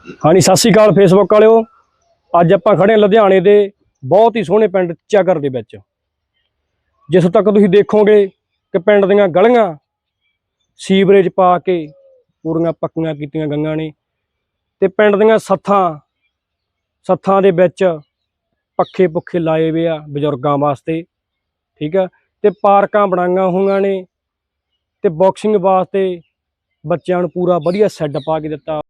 ਹਾਂਜੀ, ਸਤਿ ਸ਼੍ਰੀ ਅਕਾਲ ਫੇਸਬੁੱਕ ਵਾਲਿਓ। ਅੱਜ ਆਪਾਂ ਖੜੇ ਹਾਂ ਲੁਧਿਆਣੇ ਦੇ ਬਹੁਤ ਹੀ ਸੋਹਣੇ ਪਿੰਡ ਚਗਰ ਦੇ ਵਿੱਚ। ਜਿੱਥੋਂ ਤੱਕ ਤੁਸੀਂ ਦੇਖੋਗੇ ਕਿ ਪਿੰਡ ਦੀਆਂ ਗਲੀਆਂ ਸੀਵਰੇਜ ਪਾ ਕੇ ਪੂਰੀਆਂ ਪੱਕੀਆਂ ਕੀਤੀਆਂ ਗੰਗਾਂ ਨੇ ਤੇ ਪਿੰਡ ਦੀਆਂ ਸੱਥਾਂ ਸੱਥਾਂ ਦੇ ਵਿੱਚ ਪੱਖੇ ਪੁੱਖੇ ਲਾਏ ਹੋਏ ਆ ਬਜ਼ੁਰਗਾਂ ਵਾਸਤੇ, ਠੀਕ ਆ? ਤੇ ਪਾਰਕਾਂ ਬਣਾਈਆਂ ਹੋਈਆਂ ਨੇ ਤੇ ਬਾਕਸਿੰਗ ਵਾਸਤੇ ਬੱਚਿਆਂ ਨੂੰ ਪੂਰਾ ਵਧੀਆ ਸੈੱਟ ਪਾ ਕੇ ਦਿੱਤਾ।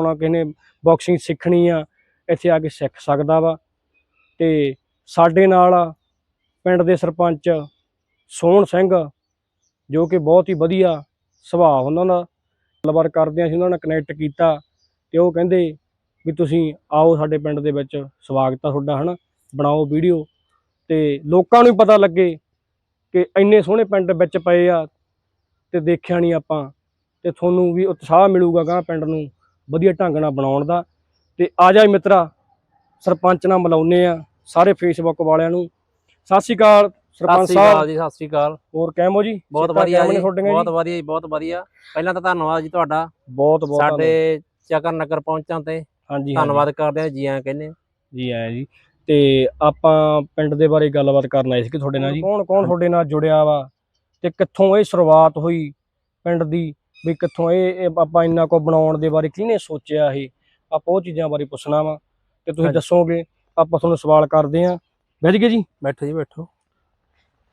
ਹੋਣਾ ਕਿਸੇ ਨੇ ਬਾਕਸਿੰਗ ਸਿੱਖਣੀ ਆ, ਇੱਥੇ ਆ ਕੇ ਸਿੱਖ ਸਕਦਾ ਵਾ। ਤੇ ਸਾਡੇ ਨਾਲ ਪਿੰਡ ਦੇ ਸਰਪੰਚ ਸੋਹਣ ਸਿੰਘ, ਜੋ ਕਿ ਬਹੁਤ ਹੀ ਵਧੀਆ ਸੁਭਾਅ ਉਹਨਾਂ ਦਾ। ਗੱਲਬਾਤ ਕਰਦੇ ਹਾਂ ਅਸੀਂ ਉਹਨਾਂ ਨਾਲ ਕਨੈਕਟ ਕੀਤਾ ਤੇ ਉਹ ਕਹਿੰਦੇ ਵੀ ਤੁਸੀਂ ਆਓ ਸਾਡੇ ਪਿੰਡ ਦੇ ਵਿੱਚ, ਸਵਾਗਤ ਆ ਤੁਹਾਡਾ, ਹਨਾ, ਬਣਾਓ ਵੀਡੀਓ। ਤੇ ਲੋਕਾਂ ਨੂੰ ਵੀ ਪਤਾ ਲੱਗੇ ਕਿ ਇੰਨੇ ਸੋਹਣੇ ਪਿੰਡ ਵਿੱਚ ਪਏ ਆ ਤੇ ਦੇਖਿਆ ਨਹੀਂ ਆਪਾਂ, ਤੇ ਤੁਹਾਨੂੰ ਵੀ ਉਤਸ਼ਾਹ ਮਿਲੂਗਾ ਗਾਂ ਪਿੰਡ ਨੂੰ। ਵਧੀਆ ਢੰਗ ਨਾਲ ਬਣਾਉਣ ਦਾ। ਤੇ ਆ ਜਾ ਮਿੱਤਰਾ ਸਰਪੰਚ ਨਾਲ ਮਿਲਾਉਨੇ ਆ ਸਾਰੇ ਫੇਸਬੁੱਕ ਵਾਲਿਆਂ ਨੂੰ। ਸਤਿ ਸ਼੍ਰੀ ਅਕਾਲ ਸਤਿ ਸਰਪੰਚ ਸ੍ਰੀ ਅਕਾਲ ਸਾਹਿਬ। ਜੀ ਸਤਿ ਸ੍ਰੀ ਅਕਾਲ। ਹੋਰ ਕਹਿਮੋ ਜੀ? ਬਹੁਤ ਸਿਹਤਾਂ ਵਧੀਆ ਕਿਵੇਂ ਨੇ ਜੀ ਤੁਹਾਡੀਆਂ ਬਹੁਤ? ਵਧੀਆ ਜੀ ਬਹੁਤ ਵਧੀਆ। ਪਹਿਲਾਂ ਤਾਂ ਧੰਨਵਾਦ ਜੀ ਤੁਹਾਡਾ। ਬਹੁਤ ਬਹੁਤ। ਸਾਡੇ ਚੱਕਰ ਨਗਰ ਪਹੁੰਚਣ ਤੇ ਹਾਂਜੀ ਹਾਂਜੀ। ਧੰਨਵਾਦ ਕਰਦੇ ਹਾਂ ਜੀ ਆਇਆਂ ਕਹਿੰਦੇ ਹਾਂ। ਜੀ ਆਇਆ ਜੀ। ਤੇ ਆਪਾਂ ਪਿੰਡ ਦੇ ਬਾਰੇ ਗੱਲਬਾਤ ਕਰਨ ਆਏ ਸੀ ਕਿ ਤੁਹਾਡੇ ਨਾਲ ਜੀ? ਕੌਣ ਕੌਣ ਤੁਹਾਡੇ ਨਾਲ ਜੁੜਿਆ ਵਾ ਤੇ ਕਿੱਥੋਂ ਇਹ ਸ਼ੁਰੂਆਤ ਹੋਈ ਪਿੰਡ ਦੀ? ਵੀ ਕਿੱਥੋਂ ਇਹ ਇਹ ਆਪਾਂ ਇੰਨਾ ਕੋ ਬਣਾਉਣ ਦੇ ਬਾਰੇ ਕਿਹਨੇ ਸੋਚਿਆ ਇਹ ਆਪਾਂ ਉਹ ਚੀਜ਼ਾਂ ਬਾਰੇ ਪੁੱਛਣਾ ਵਾ। ਤੇ ਤੁਸੀਂ। ਦੱਸੋਗੇ ਆਪਾਂ ਤੁਹਾਨੂੰ ਸਵਾਲ ਕਰਦੇ ਆਂ। ਬੈਠ ਗਏ ਜੀ। ਬੈਠੋ ਜੀ ਬੈਠੋ।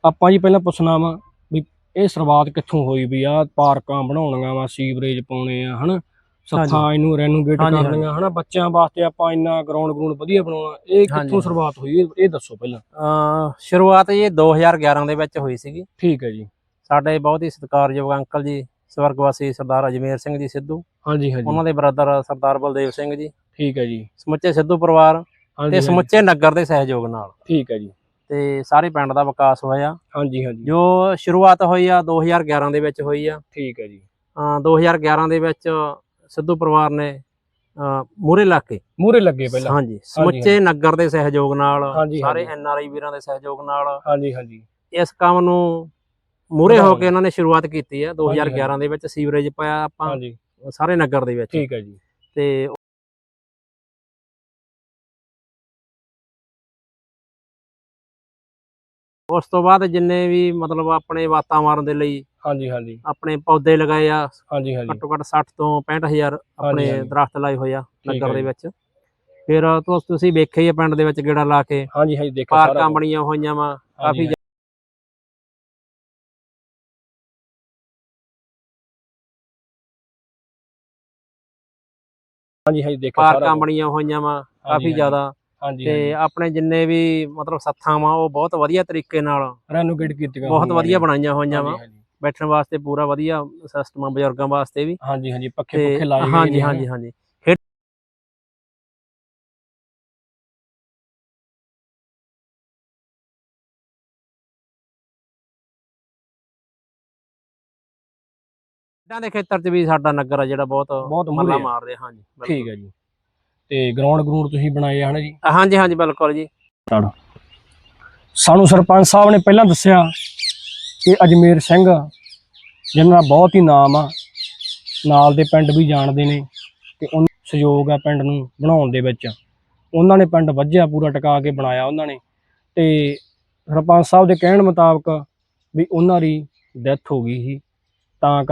ਆਪਾਂ ਜੀ ਪਹਿਲਾਂ ਪੁੱਛਣਾ ਵਾ ਵੀ ਇਹ ਸ਼ੁਰੂਆਤ ਕਿੱਥੋਂ ਹੋਈ ਵੀ ਆ ਪਾਰਕਾਂ ਬਣਾਉਣੀਆਂ ਵਾ ਸੀਵਰੇਜ ਪਾਉਣੇ ਆ ਹਨਾ? ਸੱਥਾਂ ਇਹਨੂੰ ਰੈਨੋਵੇਟ ਕਰਨੀਆਂ ਹਨਾ? ਬੱਚਿਆਂ ਵਾਸਤੇ ਆਪਾਂ ਇੰਨਾ ਗਰਾਊਂਡ ਗਰਾਊਂਡ ਵਧੀਆ ਬਣਾਉਣਾ। ਇਹ ਕਿੱਥੋਂ। ਸ਼ੁਰੂਆਤ ਹੋਈ? ਇਹ- ਇਹ ਦੱਸੋ ਪਹਿਲਾਂ। ਸ਼ੁਰੂਆਤ ਜੀ 2011 ਦੇ ਵਿੱਚ ਹੋਈ ਸੀਗੀ। ਠੀਕ ਹੈ ਜੀ। ਸਾਡੇ ਬਹੁਤ ਹੀ ਸਤਿਕਾਰਯੋਗ ਅੰਕਲ ਜੀ ਸਵਰਗਵਾਸੀ ਸਰਦਾਰ ਅਜਮੇਰ ਸਿੰਘ ਜੀ ਸਿੱਧੂ ਹਾਂਜੀ ਹਾਂਜੀ। ਉਹਨਾਂ ਦੇ ਬ੍ਰਦਰ ਸਰਦਾਰ ਬਲਦੇਵ ਸਿੰਘ ਜੀ ਠੀਕ ਹੈ ਜੀ। ਸਮੁੱਚੇ ਸਿੱਧੂ ਪਰਿਵਾਰ ਤੇ ਸਮੁੱਚੇ ਨਗਰ ਦੇ ਸਹਿਯੋਗ ਨਾਲ। ਠੀਕ ਹੈ ਜੀ। ਤੇ ਸਾਰੇ ਪਿੰਡ ਦਾ ਵਿਕਾਸ ਹੋਇਆ। ਹਾਂਜੀ ਹਾਂਜੀ। ਜੋ ਸ਼ੁਰੂਆਤ ਹੋਈ ਆ 2011 ਦੇ ਵਿੱਚ ਹੋਈ ਆ। ਠੀਕ ਹੈ ਜੀ। ਅਹ 2011 ਦੇ ਵਿੱਚ ਸਿੱਧੂ ਪਰਿਵਾਰ ਨੇ ਮੂਰੇ ਲਾ ਕੇ। ਮੂਰੇ ਲੱਗੇ ਪਹਿਲਾਂ। ਹਾਂਜੀ ਸਮੁੱਚੇ ਨਗਰ ਦੇ ਸਹਿਯੋਗ ਨਾਲ ਸਾਰੇ। ਐਨ ਆਰ ਆਈ ਵੀਰਾਂ ਦੇ ਸਹਿਯੋਗ ਨਾਲ। ਹਾਂਜੀ ਹਾਂਜੀ। ਇਸ ਕੰਮ ਨੂੰ ਮੂਰੇ ਹੋ। ਕੇ ਉਹਨਾਂ ਨੇ ਸ਼ੁਰੂਆਤ ਕੀਤੀ ਆ ਹਾਂਜੀ। 2011 ਦੇ ਵਿੱਚ ਸੀਵਰੇਜ ਪਾਇਆ ਆਪਾਂ ਹਾਂਜੀ ਸਾਰੇ ਨਗਰ ਦੇ ਵਿੱਚ ਠੀਕ ਹੈ ਜੀ ਤੇ ਉਸ ਤੋਂ ਬਾਅਦ ਜਿੰਨੇ ਵੀ ਮਤਲਬ ਆਪਣੇ ਵਾਤਾਵਰਨ ਦੇ ਲਈ ਹਾਂਜੀ ਹਾਂਜੀ ਆਪਣੇ ਪੌਦੇ ਲਗਾਏ ਆ ਹਾਂਜੀ ਹਾਂਜੀ ਘੱਟੋ ਘੱਟ 60 ਤੋਂ 65000 ਆਪਣੇ ਹਾਂਜੀ। ਦਰਖਤ ਲਾਏ ਹੋਏ ਆ ਠੀਕ ਨਗਰ ਹੈ ਦੇ ਜੀ। ਵਿੱਚ ਫਿਰ ਤੁਸ- ਤੁਸੀਂ ਵੇਖਿਆ ਹੀ ਆ ਪਿੰਡ ਦੇ ਵਿੱਚ ਗੇੜਾ ਲਾ ਕੇ ਹਾਂਜੀ ਹਾਂਜੀ ਦੇਖੋ ਸਾਰਾ ਪਾਰਕਾਂ ਕੁਛ। ਬਣੀਆਂ ਹੋਈਆਂ ਵਾ ਕਾਫੀ ਹਾਂਜੀ ਹਾਂਜੀ ਦੇਖੋ ਸਾਰਾ ਪਾਰਕਾਂ। ਬਣੀਆਂ ਹੋਈਆਂ ਵਾ ਹਾਂਜੀ, ਕਾਫੀ ਹਾਂਜੀ। ਜ਼ਿਆਦਾ ਹਾਂਜੀ ਤੇ ਆਪਣੇ ਜਿੰਨੇ ਵੀ ਮਤਲਬ ਸੱਥਾਂ ਵਾ ਉਹ ਬਹੁਤ ਵਧੀਆ ਤਰੀਕੇ ਨਾਲ ਰੈਨੋਵੇਟ ਕੀਤੀਆਂ ਬਹੁਤ ਵਧੀਆ। ਬਣਾਈਆਂ ਹੋਈਆਂ ਵਾ ਹਾਂਜੀ, ਹਾਂਜੀ। ਬੈਠਣ ਵਾਸਤੇ ਪੂਰਾ ਵਧੀਆ ਸਿਸਟਮ ਆ ਬਜ਼ੁਰਗਾਂ ਵਾਸਤੇ ਵੀ ਹਾਂਜੀ ਹਾਂਜੀ ਪੱਖੇ ਪੁੱਖੇ ਲਾਏ ਗਏ ਹਾਂਜੀ ਹਾਂਜੀ ਹਾਂਜੀ ਖੇਡਾਂ ਦੇ ਖੇਤਰ 'ਚ ਵੀ ਸਾਡਾ ਨਗਰ ਆ ਜਿਹੜਾ ਬਹੁਤ ਬਹੁਤ ਮੂਹਰੇ ਮੱਲਾ ਆ। ਮਾਰ ਰਿਹਾ ਹਾਂਜੀ ਬਿਲਕੁਲ। ਠੀਕ ਹੈ ਜੀ। ਤੇ ਗਰਾਊਂਡ ਗਰਾਊਂਡ ਤੁਸੀਂ ਬਣਾਏ ਆ ਹਨਾ ਜੀ? ਹਾਂਜੀ ਹਾਂਜੀ ਬਿਲਕੁਲ ਜੀ। ਸਾਨੂੰ ਸਰਪੰਚ ਸਾਹਿਬ ਨੇ ਪਹਿਲਾਂ ਦੱਸਿਆ ਕਿ ਅਜਮੇਰ ਸਿੰਘ ਜਿਹਨਾਂ ਦਾ ਬਹੁਤ ਹੀ ਨਾਮ ਆ ਨਾਲ ਦੇ ਪਿੰਡ ਵੀ ਜਾਣਦੇ ਨੇ ਕਿ ਉਹਨਾਂ ਸਹਿਯੋਗ ਆ ਪਿੰਡ ਨੂੰ ਬਣਾਉਣ ਦੇ ਵਿੱਚ। ਉਹਨਾਂ ਨੇ ਪਿੰਡ ਵੱਜਿਆ ਪੂਰਾ ਟਿਕਾ ਕੇ ਬਣਾਇਆ ਉਹਨਾਂ ਨੇ। ਤੇ ਸਰਪੰਚ ਸਾਹਿਬ ਦੇ ਕਹਿਣ ਮੁਤਾਬਕ ਵੀ ਉਹਨਾਂ ਦੀ ਡੈਥ ਹੋ ਗਈ ਸੀ ਤਾਂ